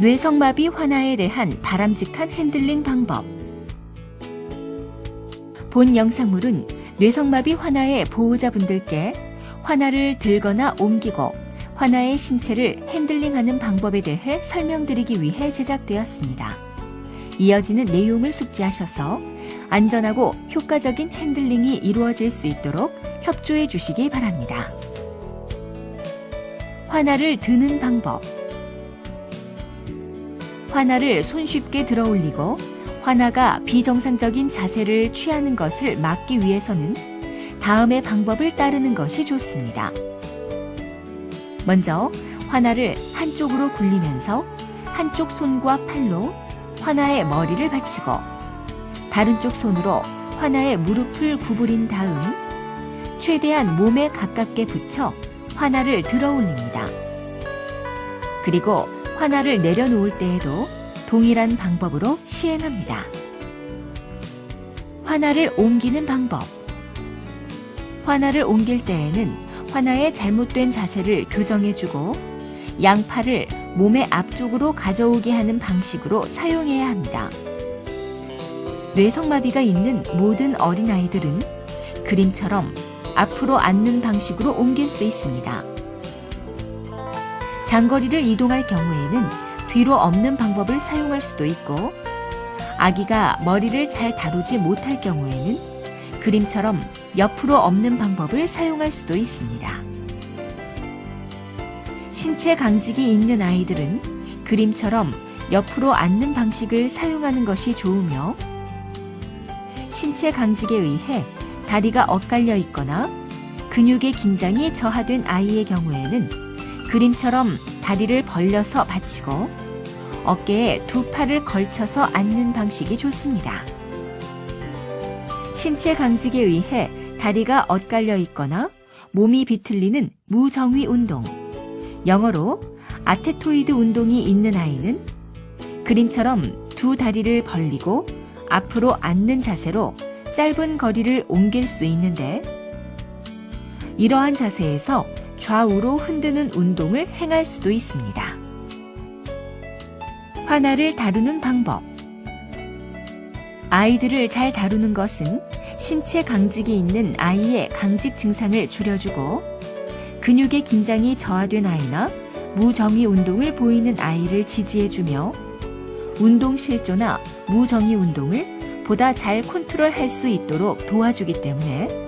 뇌성마비 환아에 대한 바람직한 핸들링 방법. 본 영상물은 뇌성마비 환아의 보호자분들께 환아를 들거나 옮기고 환아의 신체를 핸들링하는 방법에 대해 설명드리기 위해 제작되었습니다. 이어지는 내용을 숙지하셔서 안전하고 효과적인 핸들링이 이루어질 수 있도록 협조해 주시기 바랍니다. 환아를 드는 방법. 환아를 손쉽게 들어 올리고 환아가 비정상적인 자세를 취하는 것을 막기 위해서는 다음의 방법을 따르는 것이 좋습니다. 먼저 환아를 한쪽으로 굴리면서 한쪽 손과 팔로 환아의 머리를 받치고 다른 쪽 손으로 환아의 무릎을 구부린 다음 최대한 몸에 가깝게 붙여 환아를 들어 올립니다. 그리고 환아를 내려놓을 때에도 동일한 방법으로 시행합니다. 환아를 옮기는 방법. 환아를 옮길 때에는 환아의 잘못된 자세를 교정해주고 양팔을 몸의 앞쪽으로 가져오게 하는 방식으로 사용해야 합니다. 뇌성마비가 있는 모든 어린아이들은 그림처럼 앞으로 앉는 방식으로 옮길 수 있습니다. 장거리를 이동할 경우에는 뒤로 엎는 방법을 사용할 수도 있고 아기가 머리를 잘 다루지 못할 경우에는 그림처럼 옆으로 엎는 방법을 사용할 수도 있습니다. 신체 강직이 있는 아이들은 그림처럼 옆으로 앉는 방식을 사용하는 것이 좋으며 신체 강직에 의해 다리가 엇갈려 있거나 근육의 긴장이 저하된 아이의 경우에는 그림처럼 다리를 벌려서 받치고 어깨에 두 팔을 걸쳐서 앉는 방식이 좋습니다. 신체 강직에 의해 다리가 엇갈려 있거나 몸이 비틀리는 무정위 운동, 영어로 아테토이드 운동이 있는 아이는 그림처럼 두 다리를 벌리고 앞으로 앉는 자세로 짧은 거리를 옮길 수 있는데 이러한 자세에서 좌우로 흔드는 운동을 행할 수도 있습니다. 화나를 다루는 방법. 아이들을 잘 다루는 것은 신체 강직이 있는 아이의 강직 증상을 줄여주고 근육의 긴장이 저하된 아이나 무정위 운동을 보이는 아이를 지지해주며 운동 실조나 무정위 운동을 보다 잘 컨트롤할 수 있도록 도와주기 때문에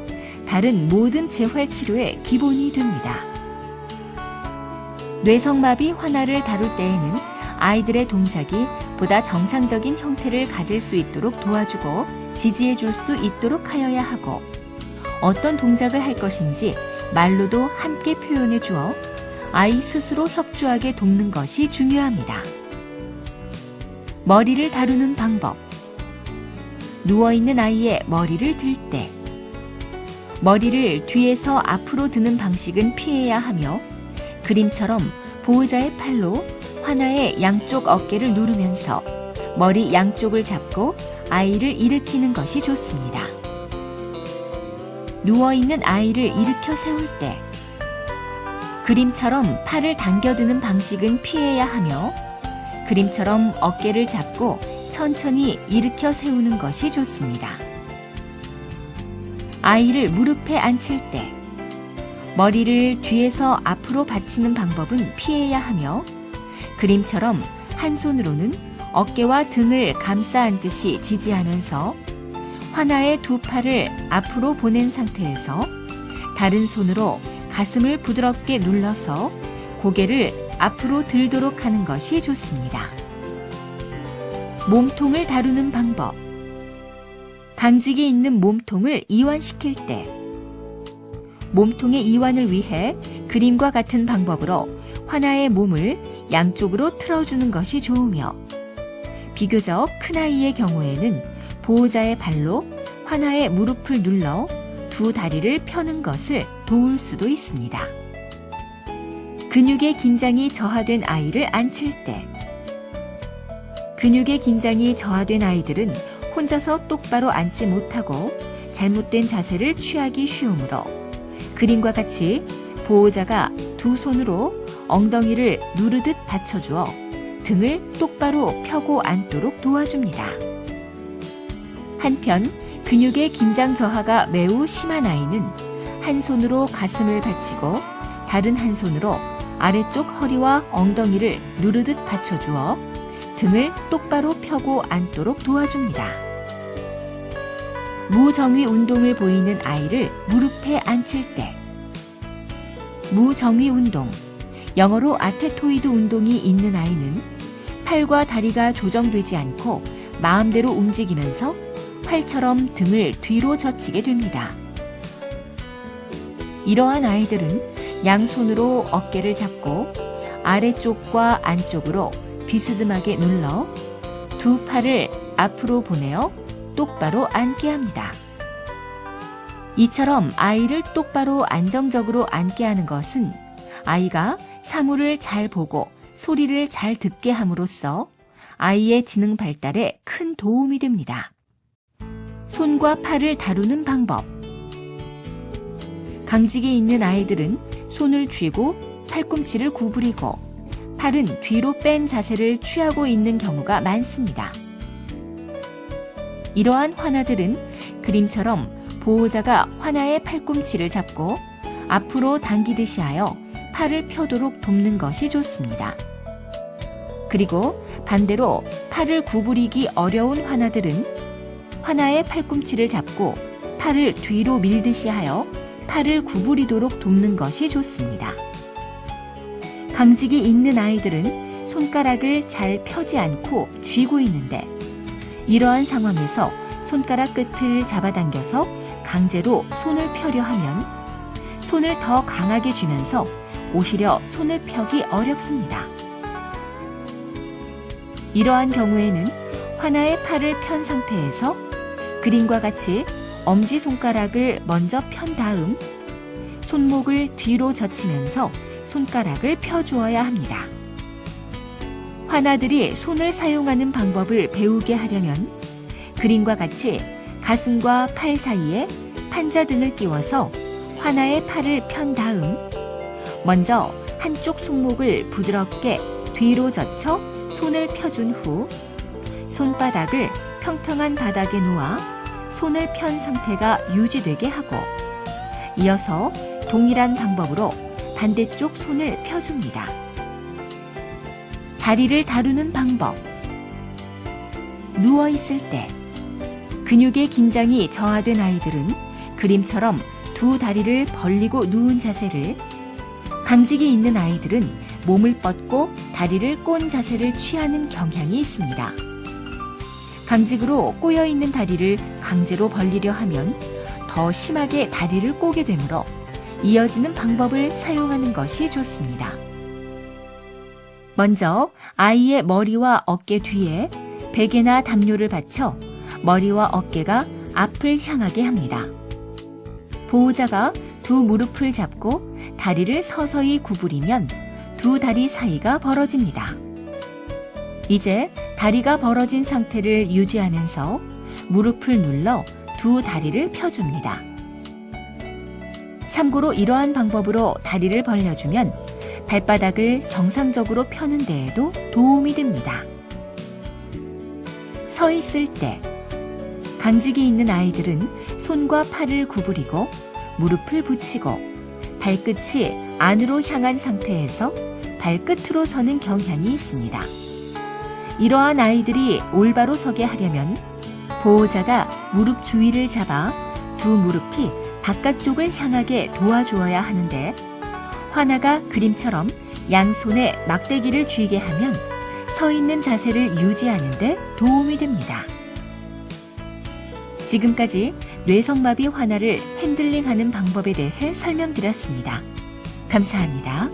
다른 모든 재활 치료의 기본이 됩니다. 뇌성마비 환아를 다룰 때에는 아이들의 동작이 보다 정상적인 형태를 가질 수 있도록 도와주고 지지해 줄 수 있도록 하여야 하고 어떤 동작을 할 것인지 말로도 함께 표현해 주어 아이 스스로 협조하게 돕는 것이 중요합니다. 머리를 다루는 방법. 누워있는 아이의 머리를 들 때. 머리를 뒤에서 앞으로 드는 방식은 피해야 하며 그림처럼 보호자의 팔로 하나의 양쪽 어깨를 누르면서 머리 양쪽을 잡고 아이를 일으키는 것이 좋습니다. 누워있는 아이를 일으켜 세울 때 그림처럼 팔을 당겨드는 방식은 피해야 하며 그림처럼 어깨를 잡고 천천히 일으켜 세우는 것이 좋습니다. 아이를 무릎에 앉힐 때 머리를 뒤에서 앞으로 받치는 방법은 피해야 하며 그림처럼 한 손으로는 어깨와 등을 감싸 앉듯이 지지하면서 하나의 두 팔을 앞으로 보낸 상태에서 다른 손으로 가슴을 부드럽게 눌러서 고개를 앞으로 들도록 하는 것이 좋습니다. 몸통을 다루는 방법. 강직이 있는 몸통을 이완시킬 때 몸통의 이완을 위해 그림과 같은 방법으로 환아의 몸을 양쪽으로 틀어주는 것이 좋으며 비교적 큰 아이의 경우에는 보호자의 발로 환아의 무릎을 눌러 두 다리를 펴는 것을 도울 수도 있습니다. 근육의 긴장이 저하된 아이를 앉힐 때 근육의 긴장이 저하된 아이들은 혼자서 똑바로 앉지 못하고 잘못된 자세를 취하기 쉬우므로 그림과 같이 보호자가 두 손으로 엉덩이를 누르듯 받쳐주어 등을 똑바로 펴고 앉도록 도와줍니다. 한편 근육의 긴장 저하가 매우 심한 아이는 한 손으로 가슴을 받치고 다른 한 손으로 아래쪽 허리와 엉덩이를 누르듯 받쳐주어 등을 똑바로 펴고 앉도록 도와줍니다. 무정위 운동을 보이는 아이를 무릎에 앉힐 때 무정위 운동, 영어로 아테토이드 운동이 있는 아이는 팔과 다리가 조정되지 않고 마음대로 움직이면서 활처럼 등을 뒤로 젖히게 됩니다. 이러한 아이들은 양손으로 어깨를 잡고 아래쪽과 안쪽으로 비스듬하게 눌러 두 팔을 앞으로 보내어 똑바로 앉게 합니다. 이처럼 아이를 똑바로 안정적으로 앉게 하는 것은 아이가 사물을 잘 보고 소리를 잘 듣게 함으로써 아이의 지능 발달에 큰 도움이 됩니다. 손과 팔을 다루는 방법. 강직이 있는 아이들은 손을 쥐고 팔꿈치를 구부리고 팔은 뒤로 뺀 자세를 취하고 있는 경우가 많습니다. 이러한 환아들은 그림처럼 보호자가 환아의 팔꿈치를 잡고 앞으로 당기듯이 하여 팔을 펴도록 돕는 것이 좋습니다. 그리고 반대로 팔을 구부리기 어려운 환아들은 환아의 팔꿈치를 잡고 팔을 뒤로 밀듯이 하여 팔을 구부리도록 돕는 것이 좋습니다. 강직이 있는 아이들은 손가락을 잘 펴지 않고 쥐고 있는데 이러한 상황에서 손가락 끝을 잡아당겨서 강제로 손을 펴려 하면 손을 더 강하게 쥐면서 오히려 손을 펴기 어렵습니다. 이러한 경우에는 하나의 팔을 편 상태에서 그림과 같이 엄지손가락을 먼저 편 다음 손목을 뒤로 젖히면서 손가락을 펴주어야 합니다. 환아들이 손을 사용하는 방법을 배우게 하려면 그림과 같이 가슴과 팔 사이에 판자 등을 끼워서 환아의 팔을 편 다음 먼저 한쪽 손목을 부드럽게 뒤로 젖혀 손을 펴준 후 손바닥을 평평한 바닥에 놓아 손을 편 상태가 유지되게 하고 이어서 동일한 방법으로 반대쪽 손을 펴줍니다. 다리를 다루는 방법. 누워있을 때 근육의 긴장이 저하된 아이들은 그림처럼 두 다리를 벌리고 누운 자세를 강직이 있는 아이들은 몸을 뻗고 다리를 꼰 자세를 취하는 경향이 있습니다. 강직으로 꼬여 있는 다리를 강제로 벌리려 하면 더 심하게 다리를 꼬게 되므로 이어지는 방법을 사용하는 것이 좋습니다. 먼저 아이의 머리와 어깨 뒤에 베개나 담요를 받쳐 머리와 어깨가 앞을 향하게 합니다. 보호자가 두 무릎을 잡고 다리를 서서히 구부리면 두 다리 사이가 벌어집니다. 이제 다리가 벌어진 상태를 유지하면서 무릎을 눌러 두 다리를 펴줍니다. 참고로 이러한 방법으로 다리를 벌려주면 발바닥을 정상적으로 펴는 데에도 도움이 됩니다. 서 있을 때 강직이 있는 아이들은 손과 팔을 구부리고 무릎을 붙이고 발끝이 안으로 향한 상태에서 발끝으로 서는 경향이 있습니다. 이러한 아이들이 올바로 서게 하려면 보호자가 무릎 주위를 잡아 두 무릎이 바깥쪽을 향하게 도와주어야 하는데 화나가 그림처럼 양손에 막대기를 쥐게 하면 서 있는 자세를 유지하는 데 도움이 됩니다. 지금까지 뇌성마비 환아를 핸들링하는 방법에 대해 설명드렸습니다. 감사합니다.